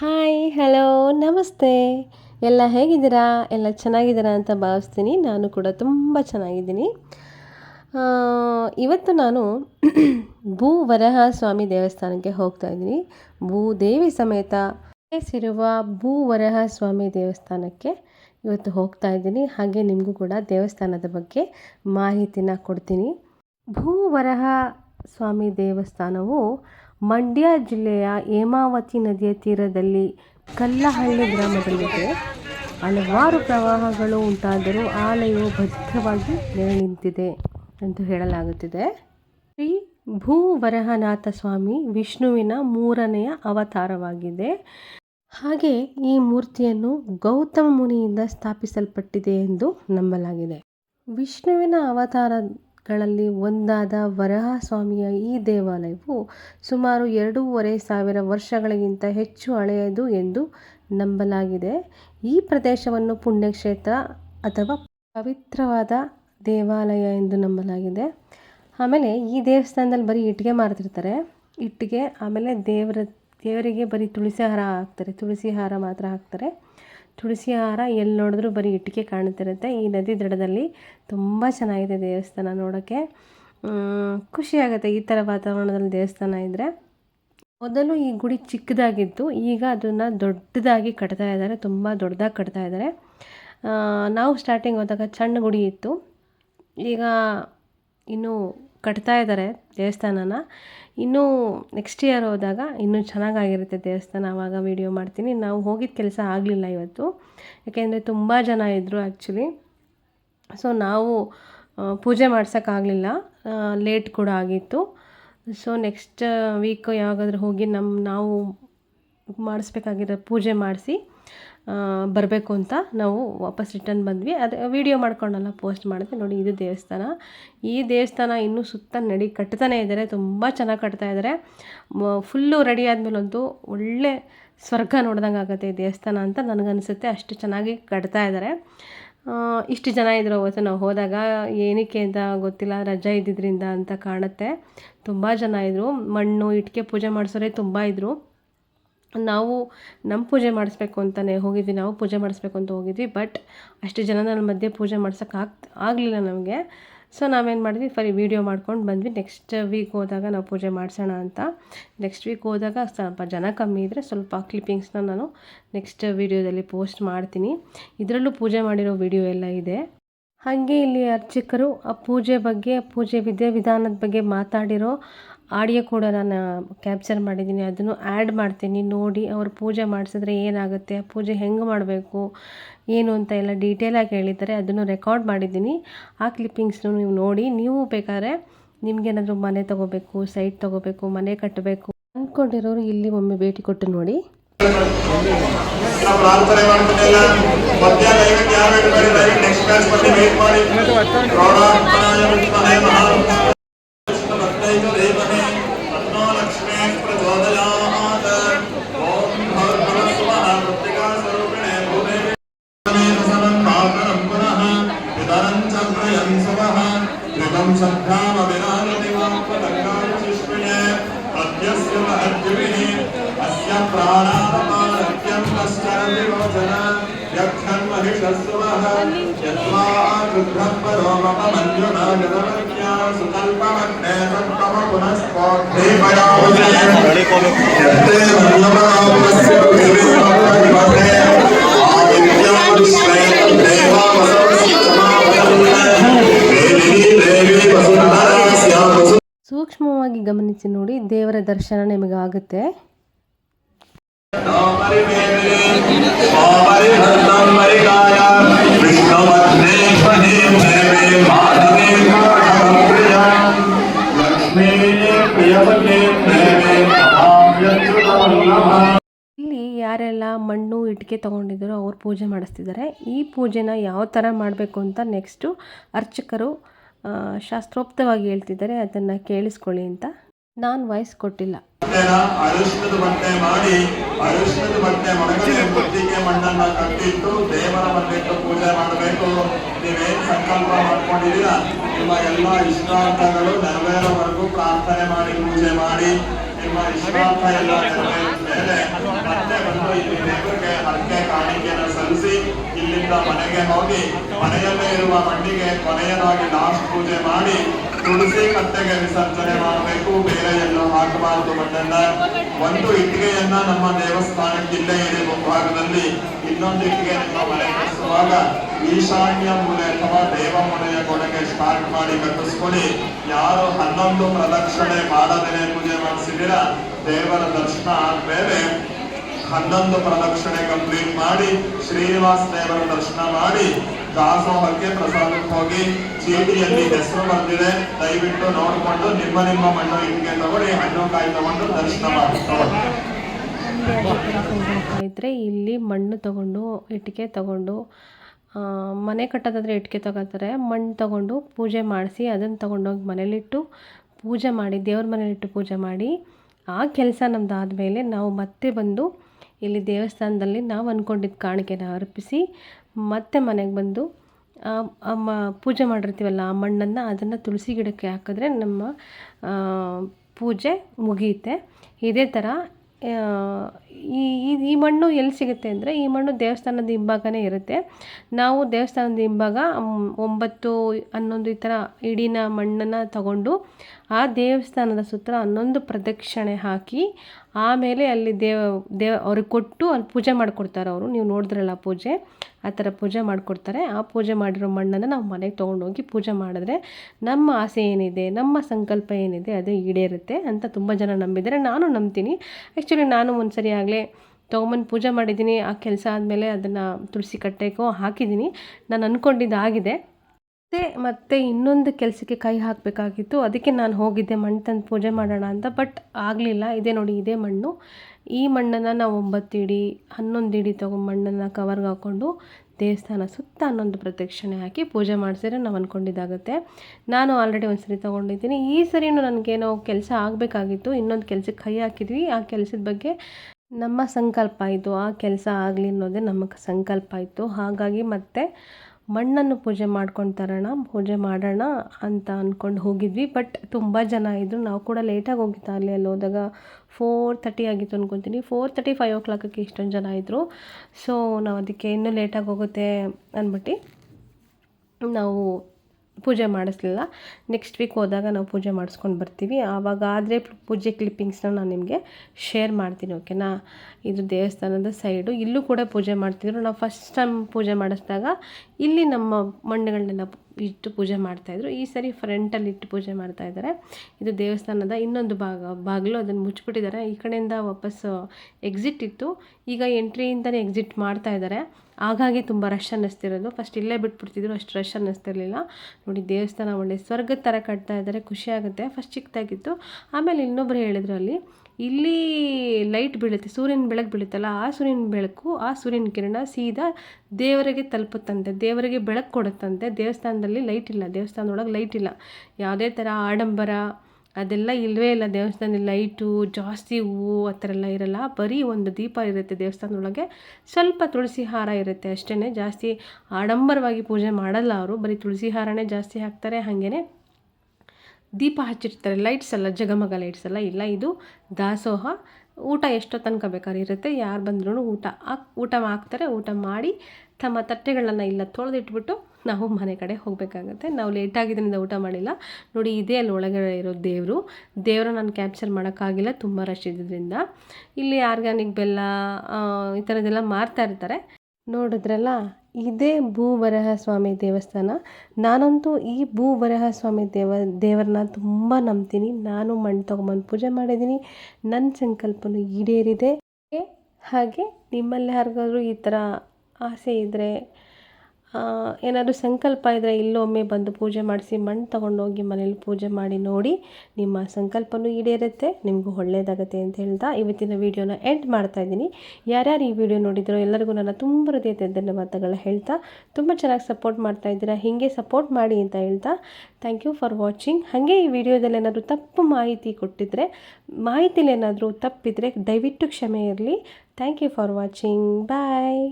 Hi hello ನಮಸ್ತೆ. ಎಲ್ಲ ಹೇಗಿದ್ದೀರಾ? ಎಲ್ಲ ಚೆನ್ನಾಗಿದ್ದೀರಾ ಅಂತ ಭಾವಿಸ್ತೀನಿ. ನಾನು ಕೂಡ ತುಂಬ ಚೆನ್ನಾಗಿದ್ದೀನಿ. ಇವತ್ತು ನಾನು ಭೂ ವರಹ ಸ್ವಾಮಿ ದೇವಸ್ಥಾನಕ್ಕೆ ಹೋಗ್ತಾ ಇದ್ದೀನಿ. ಭೂದೇವಿ ಸಮೇತ ಸಿರುವ ಭೂ ವರಹ ಸ್ವಾಮಿ ದೇವಸ್ಥಾನಕ್ಕೆ ಇವತ್ತು ಹೋಗ್ತಾ ಇದ್ದೀನಿ. ಹಾಗೆ ನಿಮಗೂ ಕೂಡ ದೇವಸ್ಥಾನದ ಬಗ್ಗೆ ಮಾಹಿತಿನ ಕೊಡ್ತೀನಿ. ಭೂವರಹ ಸ್ವಾಮಿ ದೇವಸ್ಥಾನವು ಮಂಡ್ಯ ಜಿಲ್ಲೆಯ ಹೇಮಾವತಿ ನದಿಯ ತೀರದಲ್ಲಿ ಕಲ್ಲಹಳ್ಳಿ ಗ್ರಾಮದಲ್ಲಿದೆ. ಹಲವಾರು ಪ್ರವಾಹಗಳು ಉಂಟಾದರೂ ಆಲಯವು ಭದ್ರವಾಗಿ ನೆಲೆ ನಿಂತಿದೆ ಎಂದು ಹೇಳಲಾಗುತ್ತಿದೆ. ಶ್ರೀ ಭೂವರಹನಾಥ ಸ್ವಾಮಿ ವಿಷ್ಣುವಿನ ಮೂರನೆಯ ಅವತಾರವಾಗಿದೆ. ಹಾಗೆ ಈ ಮೂರ್ತಿಯನ್ನು ಗೌತಮ ಮುನಿಯಿಂದ ಸ್ಥಾಪಿಸಲ್ಪಟ್ಟಿದೆ ಎಂದು ನಂಬಲಾಗಿದೆ. ವಿಷ್ಣುವಿನ ಅವತಾರಗಳಲ್ಲಿ ಒಂದಾದ ವರಹ ಸ್ವಾಮಿಯ ಈ ದೇವಾಲಯವು ಸುಮಾರು ಎರಡೂವರೆ ಸಾವಿರ ವರ್ಷಗಳಿಗಿಂತ ಹೆಚ್ಚು ಹಳೆಯದು ಎಂದು ನಂಬಲಾಗಿದೆ. ಈ ಪ್ರದೇಶವನ್ನು ಪುಣ್ಯಕ್ಷೇತ್ರ ಅಥವಾ ಪವಿತ್ರವಾದ ದೇವಾಲಯ ಎಂದು ನಂಬಲಾಗಿದೆ. ಆಮೇಲೆ ಈ ದೇವಸ್ಥಾನದಲ್ಲಿ ಬರೀ ಇಟ್ಟಿಗೆ ಮಾರ್ತಿರ್ತಾರೆ. ಇಟ್ಟಿಗೆ ಆಮೇಲೆ ದೇವರ ದೇವರಿಗೆ ಬರೀ ತುಳಸಿ ಹಾರ ಹಾಕ್ತಾರೆ. ತುಳಸಿ ಹಾರ ಮಾತ್ರ ಹಾಕ್ತಾರೆ. ತುಳಸಿ ಹಾರ ಎಲ್ಲಿ ನೋಡಿದ್ರೂ ಬರೀ ಇಟ್ಟಿಗೆ ಕಾಣ್ತಿರುತ್ತೆ ಈ ನದಿ ದಡದಲ್ಲಿ ತುಂಬ ಚೆನ್ನಾಗಿದೆ ದೇವಸ್ಥಾನ ನೋಡೋಕ್ಕೆ ಖುಷಿಯಾಗುತ್ತೆ ಈ ಥರ ವಾತಾವರಣದಲ್ಲಿ ದೇವಸ್ಥಾನ ಇದ್ದರೆ ಮೊದಲು ಈ ಗುಡಿ ಚಿಕ್ಕದಾಗಿತ್ತು, ಈಗ ಅದನ್ನು ದೊಡ್ಡದಾಗಿ ಕಟ್ತಾ ಇದ್ದಾರೆ, ತುಂಬ ದೊಡ್ಡದಾಗಿ ಕಟ್ತಾ ಇದ್ದಾರೆ. ನಾವು ಸ್ಟಾರ್ಟಿಂಗ್ ಹೋದಾಗ ಸಣ್ಣ ಗುಡಿ ಇತ್ತು. ಈಗ ಇನ್ನೂ ಕಟ್ತಾ ಇದ್ದಾರೆ ದೇವಸ್ಥಾನನ. ಇನ್ನೂ ನೆಕ್ಸ್ಟ್ ಇಯರ್ ಹೋದಾಗ ಇನ್ನೂ ಚೆನ್ನಾಗಾಗಿರುತ್ತೆ ದೇವಸ್ಥಾನ, ಆವಾಗ ವೀಡಿಯೋ ಮಾಡ್ತೀನಿ. ನಾವು ಹೋಗಿದ್ದ ಕೆಲಸ ಆಗಲಿಲ್ಲ ಇವತ್ತು. ಯಾಕೆಂದರೆ ತುಂಬ ಜನ ಇದ್ದರು ಆ್ಯಕ್ಚುಲಿ ಸೊ ನಾವು ಪೂಜೆ ಮಾಡ್ಸೋಕ್ಕಾಗಲಿಲ್ಲ ಲೇಟ್ ಕೂಡ ಆಗಿತ್ತು. ಸೊ ನೆಕ್ಸ್ಟ್ ವೀಕ್ ಯಾವಾಗಾದ್ರೂ ಹೋಗಿ ನಮ್ಮ ನಾವು ಮಾಡಿಸ್ಬೇಕಾಗಿರೋ ಪೂಜೆ ಮಾಡಿಸಿ ಬರಬೇಕು ಅಂತ ನಾವು ವಾಪಸ್ ರಿಟರ್ನ್ ಬಂದ್ವಿ. ಅದು ವೀಡಿಯೋ ಮಾಡ್ಕೊಂಡಲ್ಲ, ಪೋಸ್ಟ್ ಮಾಡಿದೆ. ನೋಡಿ, ಇದು ದೇವಸ್ಥಾನ. ಈ ದೇವಸ್ಥಾನ ಇನ್ನೂ ಸುತ್ತ ನಡಿ ಕಟ್ತಾನೆ ಇದ್ದಾರೆ. ತುಂಬ ಚೆನ್ನಾಗಿ ಕಟ್ತಾ ಇದ್ದಾರೆ. ಫುಲ್ಲು ರೆಡಿ ಆದಮೇಲಂತೂ ಒಳ್ಳೆ ಸ್ವರ್ಗ ನೋಡ್ದಂಗೆ ಆಗುತ್ತೆ ಈ ದೇವಸ್ಥಾನ ಅಂತ ನನಗನ್ಸುತ್ತೆ. ಅಷ್ಟು ಚೆನ್ನಾಗಿ ಕಟ್ತಾ ಇದ್ದಾರೆ. ಇಷ್ಟು ಜನ ಇದ್ರು ಅವತ್ತು ನಾವು ಹೋದಾಗ. ಏನಕ್ಕೆ ಅಂತ ಗೊತ್ತಿಲ್ಲ. ರಜಾ ಇದ್ದಿದ್ದರಿಂದ ಅಂತ ಕಾಣುತ್ತೆ. ತುಂಬ ಜನ ಇದ್ದರು ಮಣ್ಣು ಇಟ್ಟಿಗೆ ಪೂಜೆ ಮಾಡಿಸೋರೆ ತುಂಬ ಇದ್ದರು ನಾವು ನಮ್ಮ ಪೂಜೆ ಮಾಡಿಸ್ಬೇಕು ಅಂತಲೇ ಹೋಗಿದ್ವಿ, ನಾವು ಪೂಜೆ ಮಾಡಿಸ್ಬೇಕು ಅಂತ ಹೋಗಿದ್ವಿ ಬಟ್ ಅಷ್ಟು ಜನ ನನ್ನ ಮಧ್ಯೆ ಪೂಜೆ ಮಾಡ್ಸೋಕೆ ಆಗ್, ಆಗಲಿಲ್ಲ ನಮಗೆ. ಸೊ ನಾವೇನು ಮಾಡಿದ್ವಿ, ಫರಿ ವೀಡಿಯೋ ಮಾಡ್ಕೊಂಡು ಬಂದ್ವಿ. ನೆಕ್ಸ್ಟ್ ವೀಕ್ ಹೋದಾಗ ನಾವು ಪೂಜೆ ಮಾಡಿಸೋಣ ಅಂತ. ನೆಕ್ಸ್ಟ್ ವೀಕ್ ಹೋದಾಗ ಸ್ವಲ್ಪ ಜನ ಕಮ್ಮಿ ಇದ್ದರೆ ಸ್ವಲ್ಪ ಕ್ಲಿಪ್ಪಿಂಗ್ಸ್ನ ನಾನು ನೆಕ್ಸ್ಟ್ ವೀಡಿಯೋದಲ್ಲಿ ಪೋಸ್ಟ್ ಮಾಡ್ತೀನಿ. ಇದರಲ್ಲೂ ಪೂಜೆ ಮಾಡಿರೋ ವಿಡಿಯೋ ಎಲ್ಲ ಇದೆ. ಹಾಗೆ ಇಲ್ಲಿ ಅರ್ಚಕರು ಆ ಪೂಜೆ ಬಗ್ಗೆ, ಪೂಜೆ ವಿಧಿವಿಧಾನದ ಬಗ್ಗೆ ಮಾತಾಡಿರೋ ಆಡಿಯೋ ಕೂಡ ನಾನು ಕ್ಯಾಪ್ಚರ್ ಮಾಡಿದ್ದೀನಿ. ಅದನ್ನು ಆ್ಯಡ್ ಮಾಡ್ತೀನಿ. ನೋಡಿ, ಅವರು ಪೂಜೆ ಮಾಡಿಸಿದ್ರೆ ಏನಾಗುತ್ತೆ ಪೂಜೆ ಹೆಂಗೆ ಮಾಡಬೇಕು, ಏನು ಅಂತ ಎಲ್ಲ ಡೀಟೇಲಾಗಿ ಹೇಳಿದ್ದಾರೆ. ಅದನ್ನು ರೆಕಾರ್ಡ್ ಮಾಡಿದ್ದೀನಿ. ಆ ಕ್ಲಿಪ್ಪಿಂಗ್ಸ್ನು ನೀವು ನೋಡಿ, ನೀವು ಬೇಕಾದ್ರೆ ನಿಮಗೇನಾದರೂ ಮನೆ ತೊಗೋಬೇಕು ಸೈಟ್ ತೊಗೋಬೇಕು, ಮನೆ ಕಟ್ಟಬೇಕು. ಅಂದ್ಕೊಂಡಿರೋರು ಇಲ್ಲಿ ಒಮ್ಮೆ ಭೇಟಿ ಕೊಟ್ಟು ನೋಡಿ. अद्यस्य महद्विः अस्य प्राणापमानक्यं कश्चरति रोचन यक्षन्महिषस्वः यत्वा कृद्धं परो मम मञ्जुना गतवर्ग्या सुकल्पमग्ने सत्तम पुनस्पोग्ने पयावदे ಗಮನಿಸಿ ನೋಡಿ, ದೇವರ ದರ್ಶನ ನಿಮಗಾಗುತ್ತೆ. ಇಲ್ಲಿ ಯಾರೆಲ್ಲ ಮಣ್ಣು, ಇಟ್ಟಿಗೆ ತಗೊಂಡಿದ್ರು ಅವ್ರು ಪೂಜೆ ಮಾಡಿಸ್ತಿದ್ದಾರೆ. ಈ ಪೂಜೆನ ಯಾವ ಥರ ಮಾಡಬೇಕು ಅಂತ ನೆಕ್ಸ್ಟು ಅರ್ಚಕರು ಶಾಸ್ತ್ರೋಕ್ತವಾಗಿ ಹೇಳ್ತಿದ್ದಾರೆ, ಅದನ್ನು ಕೇಳಿಸ್ಕೊಳ್ಳಿ ಅಂತ. ನಾನು ವಾಯ್ಸ್ ಕೊಟ್ಟಿಲ್ಲ. ಪೂಜೆ ಮಾಡಬೇಕು. ನೀವೇನು ಸಂಕಲ್ಪ ಮಾಡ್ಕೊಂಡಿದ್ದೀರಾ? ನಿಮ್ಮ ಎಲ್ಲ ಇಷ್ಟಾರ್ಥಗಳು ನೆರವೇರೋವರೆಗೂ ಪ್ರಾರ್ಥನೆ ಮಾಡಿ, ಪೂಜೆ ಮಾಡಿ. ನಿಮ್ಮ ಇಷ್ಟಾರ್ಥ ಎಲ್ಲ ನೆರವೇರಿದ ಇಲ್ಲಿ ದೇವರಿಗೆ ಹರಕೆ ಕಾಣಿಕೆಯನ್ನು ಸಲ್ಲಿಸಿ ಇಲ್ಲಿಂದ ಮನೆಗೆ ಹೋಗಿ, ಮನೆಯಲ್ಲೇ ಇರುವ ಮಣ್ಣಿಗೆ ಕೊನೆಯದಾಗಿ ಲಾಸ್ಟ್ ಪೂಜೆ ಮಾಡಿ ತುಳಸಿ ಕತ್ತೆಗೆ ವಿಸರ್ಜನೆ ಮಾಡಬೇಕು. ಬೇರೆಯನ್ನು ಹಾಕಬಾರದು ಮಣ್ಣನ್ನ ಒಂದು ಇಟ್ಟಿಗೆಯನ್ನ ನಮ್ಮ ದೇವಸ್ಥಾನಕ್ಕೆ ಇಲ್ಲೇ ಇದೆ ಮುಂಭಾಗದಲ್ಲಿ. ಇನ್ನೊಂದು ಇಟ್ಟಿಗೆ ನಿಮ್ಮ ಮನೆ ಕಟ್ಟಿಸುವಾಗ ಈಶಾನ್ಯ ಮೂಲೆ ಅಥವಾ ದೇವ ಮೂಲೆಯ ಕೊನೆಗೆ ಸ್ಟಾರ್ಟ್ ಮಾಡಿ ಕಟ್ಟಿಸ್ಕೊಳ್ಳಿ. ಯಾರು ಹನ್ನೊಂದು ಪ್ರದಕ್ಷಿಣೆ ಮಾಡದೇ ಪೂಜೆ ಮಾಡಿಸಿದಿರ ದೇವರ ದರ್ಶನ ಆದ್ಮೇಲೆ ಹನ್ನೊಂದು ಪ್ರದಕ್ಷಿಣೆ ಕಂಪ್ಲೀಟ್ ಮಾಡಿ ಶ್ರೀನಿವಾಸ ದೇವರ ದರ್ಶನ ಮಾಡಿ ದಾಸೋಹಕ್ಕೆ ಪ್ರಸಾದಕ್ಕೆ ಹೋಗಿ ಚೀಟಿಯಲ್ಲಿ ಹೆಸರು ಬಂದಿದೆ. ದಯವಿಟ್ಟು ನೋಡಿಕೊಂಡು ನಿಮ್ಮ ನಿಮ್ಮ ಇಟ್ಟಿಗೆ ತಗೊಳ್ಳಿ, ಹಣ್ಣು ಕಾಯಿ ತಗೊಂಡು ದರ್ಶನ ಮಾಡಿ. ತಗೊಳ್ಳಿ ಸಂಕಲ್ಪ ಇದ್ದರೆ ಇಲ್ಲಿ ಮಣ್ಣು ತಗೊಂಡು, ಇಟ್ಟಿಗೆ ತಗೊಂಡು ಮನೆ ಕಟ್ಟೋದಾದ್ರೆ ಇಟ್ಟಿಗೆ ತಗೋತಾರೆ. ಮಣ್ಣು ತಗೊಂಡು ಪೂಜೆ ಮಾಡಿಸಿ ಅದನ್ನು ತಗೊಂಡೋಗಿ ಮನೇಲಿಟ್ಟು ಪೂಜೆ ಮಾಡಿ, ದೇವ್ರ ಮನೇಲಿಟ್ಟು ಪೂಜೆ ಮಾಡಿ, ಆ ಕೆಲಸ ನಮ್ದು ಆದಮೇಲೆ ನಾವು ಮತ್ತೆ ಬಂದು ಇಲ್ಲಿ ದೇವಸ್ಥಾನದಲ್ಲಿ ನಾವು ಅಂದ್ಕೊಂಡಿದ್ದ ಕಾಣಿಕೆನ ಅರ್ಪಿಸಿ ಮತ್ತೆ ಮನೆಗೆ ಬಂದು, ಆ ಆ ಮ, ಪೂಜೆ ಮಾಡಿರ್ತೀವಲ್ಲ ಆ ಮಣ್ಣನ್ನು ಅದನ್ನು ತುಳಸಿ ಗಿಡಕ್ಕೆ ಹಾಕಿದ್ರೆ ನಮ್ಮ ಪೂಜೆ ಮುಗಿಯುತ್ತೆ. ಇದೇ ಥರ ಈ, ಈ- ಮಣ್ಣು ಎಲ್ಲಿ ಸಿಗುತ್ತೆ ಅಂದರೆ ಈ ಮಣ್ಣು ದೇವಸ್ಥಾನದ ಹಿಂಭಾಗನೇ ಇರುತ್ತೆ. ನಾವು ದೇವಸ್ಥಾನದ ಹಿಂಭಾಗ ಒಂಬತ್ತು, ಹನ್ನೊಂದು ಈ ಥರ ಇಡೀನ ಮಣ್ಣನ್ನು ತಗೊಂಡು ಆ ದೇವಸ್ಥಾನದ ಸುತ್ತ ಹನ್ನೊಂದು ಪ್ರದಕ್ಷಿಣೆ ಹಾಕಿ ಆಮೇಲೆ ಅಲ್ಲಿ ದೇವ ದೇವ, ಅವ್ರಿಗೆ ಕೊಟ್ಟು ಅಲ್ಲಿ ಪೂಜೆ ಮಾಡಿಕೊಡ್ತಾರೆ ಅವರು. ನೀವು ನೋಡಿದ್ರಲ್ಲ ಪೂಜೆ? ಆ ಥರ ಪೂಜೆ ಮಾಡಿಕೊಡ್ತಾರೆ. ಆ ಪೂಜೆ ಮಾಡಿರೋ ಮಣ್ಣನ್ನು ನಾವು ಮನೆಗೆ ತೊಗೊಂಡೋಗಿ ಪೂಜೆ ಮಾಡಿದ್ರೆ ನಮ್ಮ ಆಸೆ ಏನಿದೆ, ನಮ್ಮ ಸಂಕಲ್ಪ ಏನಿದೆ, ಅದು ಈಡೇರುತ್ತೆ ಅಂತ ತುಂಬ ಜನ ನಂಬಿದ್ದಾರೆ. ನಾನು ನಂಬ್ತೀನಿ. ಆ್ಯಕ್ಚುಲಿ ನಾನು ಒಂದು ಸರಿ ಆಗಲೇ ತೊಗೊಂಬಂದು ಪೂಜೆ ಮಾಡಿದ್ದೀನಿ, ಆ ಕೆಲಸ ಆದಮೇಲೆ ಅದನ್ನು ತುಳಸಿ ಕಟ್ಟೆಗೂ ಹಾಕಿದ್ದೀನಿ. ನಾನು ಅಂದ್ಕೊಂಡಿದ್ದು ಆಗಿದೆ ಮತ್ತೆ ಮತ್ತೆ ಇನ್ನೊಂದು ಕೆಲಸಕ್ಕೆ ಕೈ ಹಾಕಬೇಕಾಗಿತ್ತು. ಅದಕ್ಕೆ ನಾನು ಹೋಗಿದ್ದೆ, ಮಣ್ಣು ತಂದು ಪೂಜೆ ಮಾಡೋಣ ಅಂತ. ಬಟ್ ಆಗಲಿಲ್ಲ, ಇದೇ ನೋಡಿ, ಇದೇ ಮಣ್ಣು. ಈ ಮಣ್ಣನ್ನು ನಾವು ಒಂಬತ್ತು ಇಡಿ, ಹನ್ನೊಂದು ಇಡಿ ತೊಗೊಂಡು ಮಣ್ಣನ್ನು ಕವರ್ಗೆ ಹಾಕ್ಕೊಂಡು ದೇವಸ್ಥಾನ ಸುತ್ತ ಹನ್ನೊಂದು ಪ್ರದಕ್ಷಿಣೆ ಹಾಕಿ ಪೂಜೆ ಮಾಡಿಸಿದ್ರೆ ನಾವು ಅಂದ್ಕೊಂಡಿದ್ದಾಗುತ್ತೆ ನಾನು ಆಲ್ರೆಡಿ ಒಂದು ಸರಿ ತೊಗೊಂಡಿದ್ದೀನಿ. ಈ ಸರಿನೂ ನನಗೇನೋ ಕೆಲಸ ಆಗಬೇಕಾಗಿತ್ತು. ಇನ್ನೊಂದು ಕೆಲಸಕ್ಕೆ ಕೈ ಹಾಕಿದ್ವಿ. ಆ ಕೆಲಸದ ಬಗ್ಗೆ ನಮ್ಮ ಸಂಕಲ್ಪ ಇದು, ಆ ಕೆಲಸ ಆಗಲಿ ಅನ್ನೋದೇ ನಮ್ಮ ಸಂಕಲ್ಪ ಇತ್ತು. ಹಾಗಾಗಿ ಮತ್ತೆ ಮಣ್ಣನ್ನು ಪೂಜೆ ಮಾಡ್ಕೊಂಡು ತರೋಣ, ಪೂಜೆ ಮಾಡೋಣ ಅಂತ ಅಂದ್ಕೊಂಡು ಹೋಗಿದ್ವಿ. ಬಟ್ ತುಂಬ ಜನ ಇದ್ದರು ನಾವು ಕೂಡ ಲೇಟಾಗಿ ಹೋಗಿತ್ತು ಅಲ್ಲಿ ಅಲ್ಲಿ ಹೋದಾಗ ಫೋರ್ ತರ್ಟಿ ಆಗಿತ್ತು ಅಂದ್ಕೊತೀನಿ ಫೋರ್ ತರ್ಟಿ ಫೈವ್ ಓ ಕ್ಲಾಕಕ್ಕೆ ಇಷ್ಟೊಂದು ಜನ ಇದ್ದರು ಸೊ ನಾವು ಅದಕ್ಕೆ ಇನ್ನೂ ಲೇಟಾಗಿ ಹೋಗುತ್ತೆ ಅಂದ್ಬಿಟ್ಟು ನಾವು ಪೂಜೆ ಮಾಡಿಸ್ಲಿಲ್ಲ. ನೆಕ್ಸ್ಟ್ ವೀಕ್ ಹೋದಾಗ ನಾವು ಪೂಜೆ ಮಾಡಿಸ್ಕೊಂಡು ಬರ್ತೀವಿ. ಆವಾಗ ಆದರೆ ಪೂಜೆ ಕ್ಲಿಪ್ಪಿಂಗ್ಸ್ನ ನಾನು ನಿಮಗೆ ಶೇರ್ ಮಾಡ್ತೀನಿ ಓಕೆನಾ ಇದು ದೇವಸ್ಥಾನದ ಸೈಡು ಇಲ್ಲೂ ಕೂಡ ಪೂಜೆ ಮಾಡ್ತಿದ್ರು. ನಾವು ಫಸ್ಟ್ ಟೈಮ್ ಪೂಜೆ ಮಾಡಿಸಿದಾಗ ಇಲ್ಲಿ ನಮ್ಮ ಮಣ್ಣುಗಳನ್ನೆಲ್ಲ ಇಟ್ಟು ಪೂಜೆ ಮಾಡ್ತಾಯಿದ್ರು ಈ ಸರಿ ಫ್ರಂಟಲ್ಲಿ ಇಟ್ಟು ಪೂಜೆ ಮಾಡ್ತಾ ಇದ್ದಾರೆ ಇದು ದೇವಸ್ಥಾನದ ಇನ್ನೊಂದು ಭಾಗ. ಬಾಗಿಲು ಅದನ್ನು ಮುಚ್ಚಿಬಿಟ್ಟಿದ್ದಾರೆ ಈ ಕಡೆಯಿಂದ ವಾಪಸ್ ಎಕ್ಸಿಟ್ ಇತ್ತು. ಈಗ ಎಂಟ್ರಿಯಿಂದನೇ ಎಕ್ಸಿಟ್ ಮಾಡ್ತಾ ಇದ್ದಾರೆ ಹಾಗಾಗಿ ತುಂಬ ರಶ್ ಅನ್ನಿಸ್ತಿರೋದು. ಫಸ್ಟ್ ಇಲ್ಲೇ ಬಿಟ್ಬಿಡ್ತಿದ್ರು. ಅಷ್ಟು ರಶ್ ಅನ್ನಿಸ್ತಿರ್ಲಿಲ್ಲ. ನೋಡಿ, ದೇವಸ್ಥಾನ ಒಳ್ಳೆ ಸ್ವರ್ಗದ ಥರ ಕಟ್ತಾ ಇದ್ದಾರೆ ಖುಷಿ ಆಗುತ್ತೆ. ಫಸ್ಟ್ ಚಿಕ್ಕದಾಗಿತ್ತು. ಆಮೇಲೆ ಇನ್ನೊಬ್ರು ಹೇಳಿದ್ರು ಅಲ್ಲಿ ಇಲ್ಲಿ ಲೈಟ್ ಬೀಳುತ್ತೆ, ಸೂರ್ಯನ ಬೆಳಕು ಬೀಳುತ್ತಲ್ಲ, ಆ ಸೂರ್ಯನ ಬೆಳಕು, ಆ ಸೂರ್ಯನ ಕಿರಣ ಸೀದಾ ದೇವರಿಗೆ ತಲುಪುತ್ತಂತೆ, ದೇವರಿಗೆ ಬೆಳಕು ಕೊಡುತ್ತಂತೆ. ದೇವಸ್ಥಾನದಲ್ಲಿ ಲೈಟ್ ಇಲ್ಲ ದೇವಸ್ಥಾನದೊಳಗೆ ಲೈಟ್ ಇಲ್ಲ. ಯಾವುದೇ ಥರ ಆಡಂಬರ ಅದೆಲ್ಲ ಇಲ್ಲವೇ ಇಲ್ಲ. ದೇವಸ್ಥಾನದಲ್ಲಿ ಲೈಟು ಜಾಸ್ತಿ ಹೂವು ಆ ಥರ ಎಲ್ಲ ಇರಲ್ಲ. ಬರೀ ಒಂದು ದೀಪ ಇರುತ್ತೆ ದೇವಸ್ಥಾನದೊಳಗೆ ಸ್ವಲ್ಪ ತುಳಸಿ ಹಾರ ಇರುತ್ತೆ ಅಷ್ಟೇ ಜಾಸ್ತಿ ಆಡಂಬರವಾಗಿ ಪೂಜೆ ಮಾಡಲ್ಲ ಅವರು. ಬರೀ ತುಳಸಿ ಹಾರನೇ ಜಾಸ್ತಿ ಹಾಕ್ತಾರೆ. ಹಾಗೇನೆ ದೀಪ ಹಚ್ಚಿರ್ತಾರೆ ಲೈಟ್ಸ್ ಎಲ್ಲ, ಜಗಮಗ ಲೈಟ್ಸ್ ಎಲ್ಲ ಇಲ್ಲ ಇದು. ದಾಸೋಹ, ಊಟ ಎಷ್ಟೋ ತನಕ ಬೇಕಾದ್ರೆ ಇರುತ್ತೆ. ಯಾರು ಬಂದ್ರೂ ಊಟ ಊಟ ಹಾಕ್ತಾರೆ, ಊಟ ಮಾಡಿ ತಮ್ಮ ತಟ್ಟೆಗಳನ್ನು ಇಲ್ಲ ತೊಳೆದಿಟ್ಬಿಟ್ಟು ನಾವು ಮನೆ ಕಡೆ ಹೋಗಬೇಕಾಗತ್ತೆ. ನಾವು ಲೇಟಾಗಿದ್ದರಿಂದ ಊಟ ಮಾಡಿಲ್ಲ. ನೋಡಿ, ಇದೇ ಅಲ್ಲಿ ಒಳಗಡೆ ಇರೋ ದೇವರು. ದೇವರ ನಾನು ಕ್ಯಾಪ್ಚರ್ ಮಾಡೋಕ್ಕಾಗಿಲ್ಲ, ತುಂಬ ರಶ್ ಇದ್ದಿದ್ದರಿಂದ ಇಲ್ಲಿ ಆರ್ಗ್ಯಾನಿಕ್ ಬೆಲ್ಲ ಈ ಥರದ್ದೆಲ್ಲ ಮಾರ್ತಾ ಇರ್ತಾರೆ. ನೋಡಿದ್ರಲ್ಲ ಇದೇ ಭೂವರಹ ಸ್ವಾಮಿ ದೇವಸ್ಥಾನ. ನಾನಂತೂ ಈ ಭೂವರಹ ಸ್ವಾಮಿ ದೇವ, ದೇವರನ್ನ ತುಂಬ ನಂಬ್ತೀನಿ. ನಾನು ಮಣ್ಣು ತೊಗೊಂಬಂದು ಪೂಜೆ ಮಾಡಿದ್ದೀನಿ. ನನ್ನ ಸಂಕಲ್ಪನೂ ಈಡೇರಿದೆ. ಹಾಗೆ ನಿಮ್ಮಲ್ಲಿ ಯಾರಿಗಾದ್ರೂ ಈ ಥರ ಆಸೆ ಇದ್ದರೆ ಏನಾದರೂ ಸಂಕಲ್ಪ ಇದ್ದರೆ ಇಲ್ಲೊಮ್ಮೆ ಬಂದು ಪೂಜೆ ಮಾಡಿಸಿ ಮಣ್ಣು ತೊಗೊಂಡೋಗಿ ಮನೇಲಿ ಪೂಜೆ ಮಾಡಿ ನೋಡಿ ನಿಮ್ಮ ಸಂಕಲ್ಪನೂ ಈಡೇರುತ್ತೆ, ನಿಮಗೂ ಒಳ್ಳೆಯದಾಗತ್ತೆ ಅಂತ ಹೇಳ್ತಾ ಇವತ್ತಿನ ವೀಡಿಯೋನ ಎಂಡ್ ಮಾಡ್ತಾ ಇದ್ದೀನಿ. ಯಾರ್ಯಾರು ಈ ವಿಡಿಯೋ ನೋಡಿದ್ರೋ ಎಲ್ಲರಿಗೂ ನನ್ನ ತುಂಬ ಹೃದಯದ ಧನ್ಯವಾದಗಳು ಹೇಳ್ತಾ, ತುಂಬ ಚೆನ್ನಾಗಿ ಸಪೋರ್ಟ್ ಮಾಡ್ತಾ ಇದ್ದೀರಾ, ಹೀಗೆ ಸಪೋರ್ಟ್ ಮಾಡಿ ಅಂತ ಹೇಳ್ತಾ ಥ್ಯಾಂಕ್ ಯು ಫಾರ್ ವಾಚಿಂಗ್ ಹಾಗೆ ಈ ವಿಡಿಯೋದಲ್ಲಿ ಏನಾದರೂ ತಪ್ಪು ಮಾಹಿತಿ ಕೊಟ್ಟಿದ್ದರೆ ಮಾಹಿತಿಲಿ ಏನಾದರೂ ತಪ್ಪಿದರೆ ದಯವಿಟ್ಟು ಕ್ಷಮೆ ಇರಲಿ. Thank you for watching bye